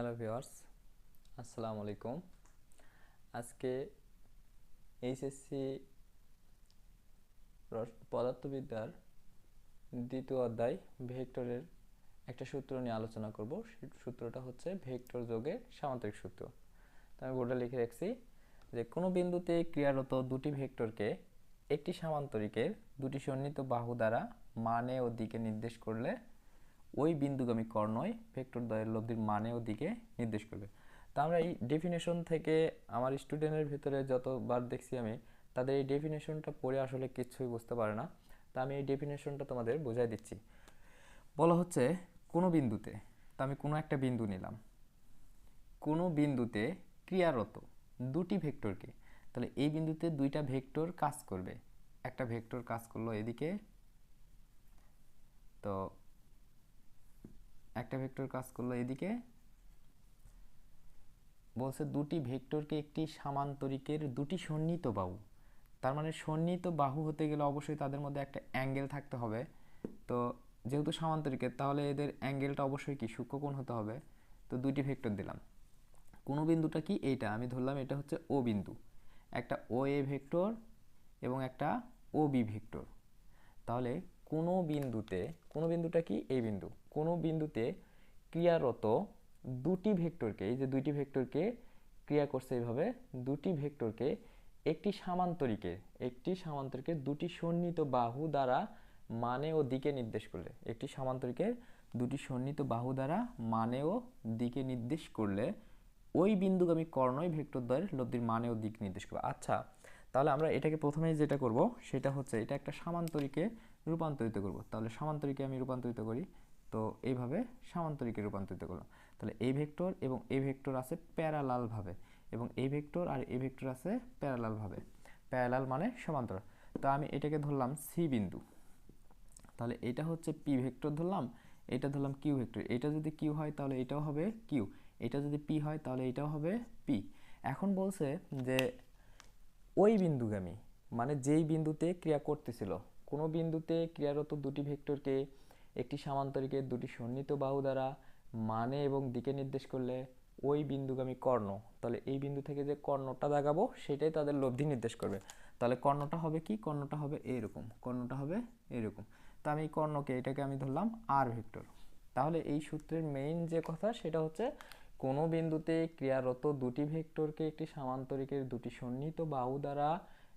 Hello viewers আসসালামু আলাইকুম। আজকে এইচএসসি পদার্থবিদ্যার দ্বিতীয় অধ্যায় ভেক্টরের একটা সূত্র নিয়ে আলোচনা করব। সূত্রটা হচ্ছে ভেক্টর যোগের সামান্তরিক সূত্র। তো আমি বোর্ডে লিখে রাখছি যে কোনো বিন্দুতে ক্রিয়ারত দুটি ভেক্টরকে একটি সামান্তরিকের দুটি সন্নিহিত বাহু দ্বারা মানে ও দিকে নির্দেশ করলে ওই বিন্দুগামী কর্ণয় ভেক্টর দ্বয়ের লব্ধির মানে ও দিকে নির্দেশ করবে। তো আমরা এই ডেফিনেশন থেকে আমার স্টুডেন্টের ভিতরে যতবার দেখছি আমি, তাদের এই ডেফিনেশনটা পড়ে আসলে কিছুই বুঝতে পারে না। তা আমি এই ডেফিনেশনটা তোমাদের বোঝাই দিচ্ছি। বলা হচ্ছে কোনো বিন্দুতে, তা আমি কোনো একটা বিন্দু নিলাম। কোনো বিন্দুতে ক্রিয়ারত দুটি ভেক্টরকে, তাহলে এই বিন্দুতে দুইটা ভেক্টর কাজ করবে। একটা ভেক্টর কাজ করল এদিকে। তো একটা ভেক্টর কাজ করল এদিকে। বলছে, দুটি ভেক্টরকে একটি সামান্তরিকের দুটি সন্নিহিত বাহু। তার মানে সন্নিহিত বাহু হতে গেলে অবশ্যই তাদের মধ্যে একটা অ্যাঙ্গেল থাকতে হবে। তো যেহেতু সামান্তরিকের তাহলে এদের অ্যাঙ্গেলটা অবশ্যই কি সূক্ষ্মকোণ হতে হবে। তো দুইটি ভেক্টর দিলাম। কোনো বিন্দুটা কি, এইটা, আমি ধরলাম এটা হচ্ছে ও বিন্দু। একটা ও এ ভেক্টর এবং একটা ও বি ভেক্টর। তাহলে কোনো বিন্দুতে, কোনো বিন্দুটা কি? এই বিন্দু। কোনো বিন্দুতে ক্রিয়ারত দুটি ভেক্টরকে, এই যে দুইটি ভেক্টরকে ক্রিয়া করছে এইভাবে, দুটি ভেক্টরকে একটি সামান্তরিকের একটি সামান্তরিকের দুটি সন্নিহিত বাহু দ্বারা মানে ও দিকে নির্দেশ করলে, একটি সামান্তরিকের দুটি সন্নিহিত বাহু দ্বারা মানে ও দিকে নির্দেশ করলে, ওই বিন্দুগামী কর্ণই ভেক্টর দ্বয়ের লব্ধির মানে ও দিক নির্দেশ করবে। আচ্ছা তাহলে আমরা এটাকে প্রথমেই যেটা করব, সেটা হচ্ছে এটা একটা সামান্তরিকে রূপান্তরিত করব। তাহলে সামান্তরিকে আমি রূপান্তরিত করি। তো এইভাবে সামান্তরিকে রূপান্তরিত করলাম। তাহলে এই ভেক্টর এবং এই ভেক্টর আছে প্যারালালভাবে এবং এই ভেক্টর আর এই ভেক্টর আছে প্যারালালভাবে প্যারালাল মানে সমান্তর তো আমি এটাকে ধরলাম সি বিন্দু। তাহলে এটা হচ্ছে পি ভেক্টর ধরলাম, এটা ধরলাম কিউ ভেক্টর। এটা যদি কিউ হয় তাহলে এটাও হবে কিউ এটা যদি পি হয় তাহলে এটাও হবে পি এখন বলছে যে ওই বিন্দুগামী মানে যেই বিন্দুতে ক্রিয়া করতেছিল কোনো বিন্দুতে ক্রিয়ারত দুটি ভেক্টরকে একটি সামান্তরিকের দুটি সন্নিহিত বাহু দ্বারা মানে এবং দিকে নির্দেশ করলে ওই বিন্দুগামী কর্ণ, তাহলে এই বিন্দু থেকে যে কর্ণটা দাগাবো সেটাই তাদের লব্ধি নির্দেশ করবে। তাহলে কর্ণটা হবে কি? কর্ণটা হবে এরকম কর্ণটা হবে এরকম তো আমি কর্ণকে, এটাকে আমি ধরলাম আর ভেক্টর। তাহলে এই সূত্রের মেইন যে কথা সেটা হচ্ছে কোনো বিন্দুতে ক্রিয়ারত দুটি ভেক্টরকে একটি সামান্তরিকের দুটি সন্নিহিত বাহু দ্বারা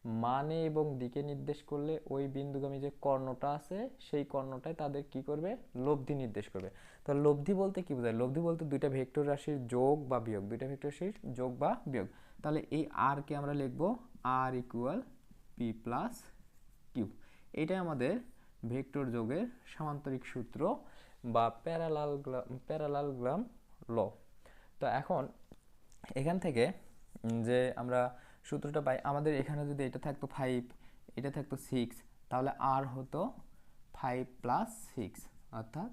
মানে এবং দিকে নির্দেশ করলে ওই বিন্দুগামী যে কর্ণটা আছে, সেই কর্ণটাই তাদের কি করবে? লব্ধি নির্দেশ করবে। তো লব্ধি বলতে কি বোঝায়? লব্ধি বলতে দুইটা ভেক্টর রাশির যোগ বা বিয়োগ। দুইটা ভেক্টর রাশির যোগ বা বিয়োগ। তাহলে এই আর কে আমরা লিখব R equal P plus Q এটাই আমাদের ভেক্টর যোগের সামান্তরিক সূত্র বা প্যারালাল প্যারালালগ্রাম ল তো এখন এখান থেকে যে আমরা সূত্রটা পাই, আমাদের এখানে যদি এটা থাকতো ফাইভ এটা থাকতো সিক্স তাহলে আর হতো ফাইভ প্লাস সিক্স অর্থাৎ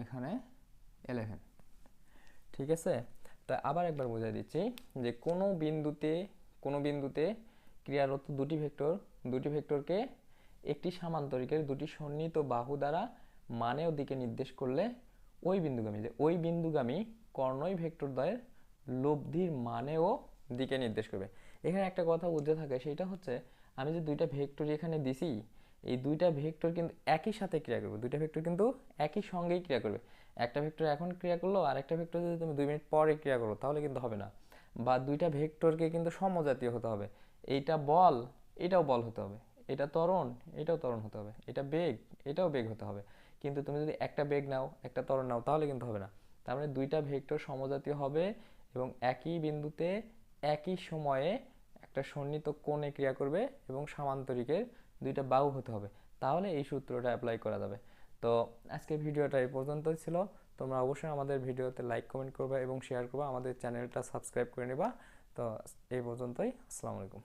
এখানে এলেভেন ঠিক আছে? তা আবার একবার বোঝাই দিচ্ছি যে কোনো বিন্দুতে কোনো বিন্দুতে ক্রিয়ারত দুটি ভেক্টর দুটি ভেক্টরকে একটি সামান্তরিকের দুটি সন্নিহিত বাহু দ্বারা মানে ও দিকে নির্দেশ করলে ওই বিন্দুগামী, যে ওই বিন্দুগামী কর্ণই ভেক্টর দ্বয়ের লব্ধির মানে ও দিকে নির্দেশ করবে। এখানে একটা কথা বুঝতে থাকে, সেটা হচ্ছে আমি যে দুইটা ভেক্টর এখানে দিছি, এই দুইটা ভেক্টর কিন্তু একই সাথে ক্রিয়া করবে। দুইটা ভেক্টর কিন্তু একই সঙ্গেই ক্রিয়া করবে। একটা ভেক্টর এখন ক্রিয়া করল, আর একটা ভেক্টর যদি তুমি দুই মিনিট পরে ক্রিয়া করো, তাহলে কিন্তু হবে না। বা দুইটা ভেক্টরকে কিন্তু সমজাতীয় হতে হবে। এইটা বল, এটাও বল হতে হবে। এটা ত্বরণ, এটাও ত্বরণ হতে হবে। এটা বেগ, এটাও বেগ হতে হবে। কিন্তু তুমি যদি একটা বেগ নাও, একটা ত্বরণ নাও, তাহলে কিন্তু হবে না। তার মানে দুইটা ভেক্টর সমজাতীয় হবে এবং একই বিন্দুতে একই সময়ে একটা সন্নিহিত কোণে ক্রিয়া করবে এবং সামান্তরিকের দুইটা বাহু হতে হবে। তাহলে এই সূত্রটা অ্যাপ্লাই করা যাবে। তো আজকের ভিডিওটা এই পর্যন্তই ছিল। তোমরা অবশ্যই আমাদের ভিডিওতে লাইক কমেন্ট করবে এবং শেয়ার করবে। আমাদের চ্যানেলটা সাবস্ক্রাইব করে নেবা। তো এই পর্যন্তই। আসসালামু আলাইকুম।